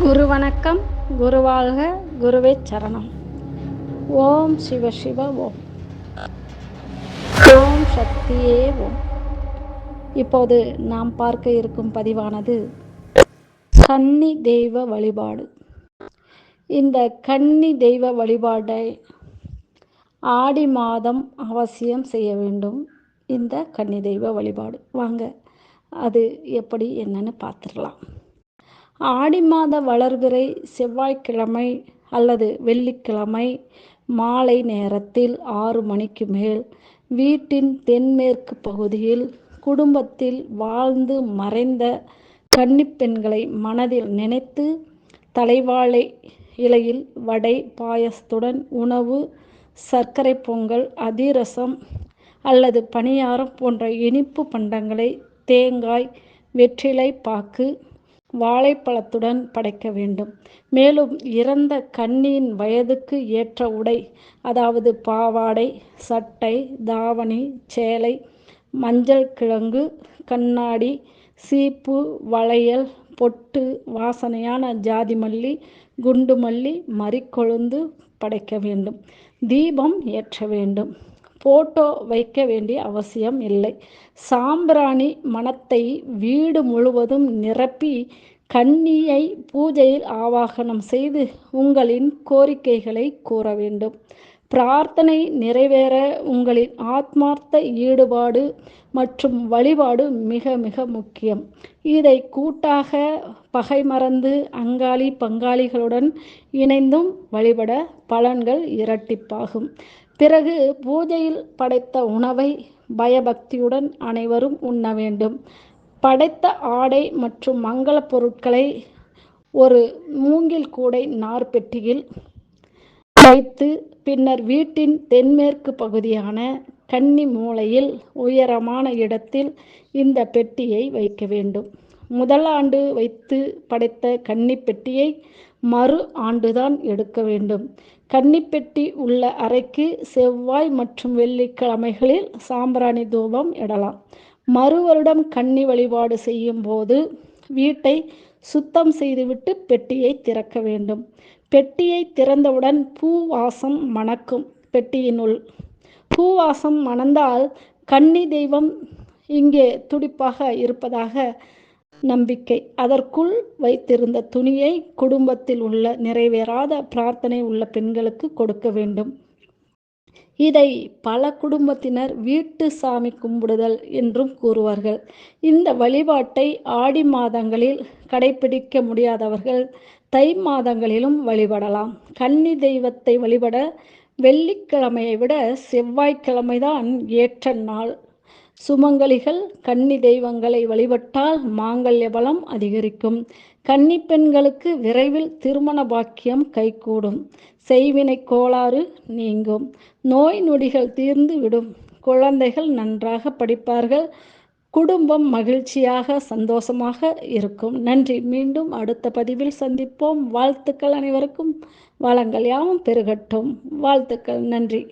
குரு வணக்கம் குரு வாழ்க குருவே சரணம். ஓம் சிவ சிவ ஓம் ஓம் சக்தியே ஓம் இப்போது நாம் பார்க்க இருக்கும் பதிவானது கன்னி தெய்வ வழிபாடு. இந்த கன்னி தெய்வ வழிபாடை ஆடி மாதம் அவசியம் செய்ய வேண்டும். இந்த கன்னி தெய்வ வழிபாடு. வாங்க அது எப்படி என்னன்னு பார்த்துடலாம். ஆடி மாத வளர்பிறை செவ்வாய்க்கிழமை அல்லது வெள்ளிக்கிழமை மாலை நேரத்தில் ஆறு மணிக்கு மேல் வீட்டின் தென்மேற்கு பகுதியில் குடும்பத்தில் வாழ்ந்து மறைந்த கன்னிப்பெண்களை மனதில் நினைத்து தலைவாழை இலையில் வடை பாயசத்துடன் உணவு சர்க்கரை பொங்கல் அதிரசம் அல்லது பணியாரம் போன்ற இனிப்பு பண்டங்களை தேங்காய் வெற்றிலை பாக்கு வாழைப்பழத்துடன் படைக்க வேண்டும். மேலும் இறந்த கன்னியின் வயதுக்கு ஏற்ற உடை அதாவது பாவாடை சட்டை தாவணி சேலை மஞ்சள் கிழங்கு கண்ணாடி சீப்பு வளையல் பொட்டு வாசனையான ஜாதி மல்லி குண்டு மல்லி மறிக்கொழுந்து படைக்க வேண்டும். தீபம் ஏற்ற வேண்டும். போட்டோ வைக்க வேண்டிய அவசியம் இல்லை. சாம்பிராணி மனத்தை வீடு முழுவதும் நிரப்பி கன்னியை பூஜையில் ஆவாகனம் செய்து உங்களின் கோரிக்கைகளை கூற வேண்டும். பிரார்த்தனை நிறைவேற உங்களின் ஆத்மார்த்த ஈடுபாடு மற்றும் வழிபாடு மிக மிக முக்கியம். இதை கூட்டாக பகை மறந்து அங்காளி பங்காளிகளுடன் இணைந்தும் வழிபட பலன்கள் இரட்டிப்பாகும். பிறகு பூஜையில் படைத்த உணவை பயபக்தியுடன் அனைவரும் உண்ண வேண்டும். படைத்த ஆடை மற்றும் மங்கள பொருட்களை ஒரு மூங்கில் கூடை நார்பெட்டியில் வைத்து பின்னர் வீட்டின் தென்மேற்கு பகுதியான கன்னி மூலையில் உயரமான இடத்தில் இந்த பெட்டியை வைக்க வேண்டும். முதல் ஆண்டு வைத்து படைத்த கன்னி பெட்டியை மறு ஆண்டுதான் எடுக்க வேண்டும். கன்னிப்பெட்டி உள்ள அறைக்கு செவ்வாய் மற்றும் வெள்ளிக்கிழமைகளில் சாம்பிராணி தூபம் இடலாம். மறு வருடம் கன்னி வழிபாடு செய்யும் போது வீட்டை சுத்தம் செய்துவிட்டு பெட்டியை திறக்க வேண்டும். பெட்டியை திறந்தவுடன் பூ வாசம் மணக்கும். பெட்டியினுள் பூவாசம் மணந்தால் கன்னி தெய்வம் இங்கே துடிப்பாக இருப்பதாக நம்பிக்கை. அதற்குள் வைத்திருந்த துணியை குடும்பத்தில் உள்ள நிறைவேறாத பிரார்த்தனை உள்ள பெண்களுக்கு கொடுக்க வேண்டும். இதை பல குடும்பத்தினர் வீட்டு சாமி கும்பிடுதல் என்றும் கூறுவார்கள். இந்த வழிபாட்டை ஆடி மாதங்களில் கடைபிடிக்க முடியாதவர்கள் தை மாதங்களிலும் வழிபடலாம். கன்னி தெய்வத்தை வழிபட வெள்ளிக்கிழமையை விட செவ்வாய்க்கிழமைதான் ஏற்ற நாள். சுமங்கலிகள் கன்னி தெய்வங்களை வழிபட்டால் மாங்கல்ய பலம் அதிகரிக்கும். கன்னி பெண்களுக்கு விரைவில் திருமண பாக்கியம் கைகூடும். செய்வினை கோளாறு நீங்கும். நோய் நொடிகள் தீர்ந்து விடும். குழந்தைகள் நன்றாக படிப்பார்கள். குடும்பம் மகிழ்ச்சியாக சந்தோஷமாக இருக்கும். நன்றி. மீண்டும் அடுத்த பதிவில் சந்திப்போம். வாழ்த்துக்கள் அனைவருக்கும். வளங்கள் யாவும் பெருகட்டும். வாழ்த்துக்கள். நன்றி.